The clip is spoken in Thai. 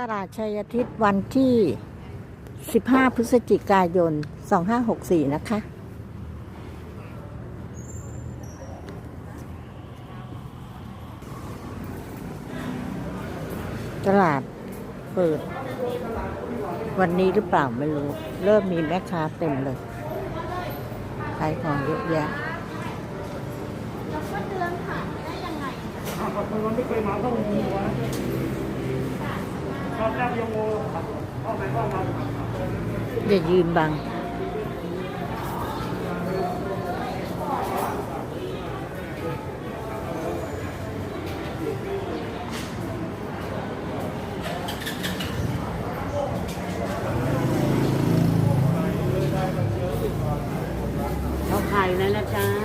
ตลาดชัยอาทิตย์วันที่ 15 พฤศจิกายน 2564 นะคะ ตลาดเปิด วันนี้หรือเปล่าไม่รู้ เริ่มมีแม่ค้าเต็มเลยขายของเยอะแยะอ่าขอบคุณไม่เคยมาต้องมีวะ อย่ายืนบัง เขาขายแล้วนะจ๊ะ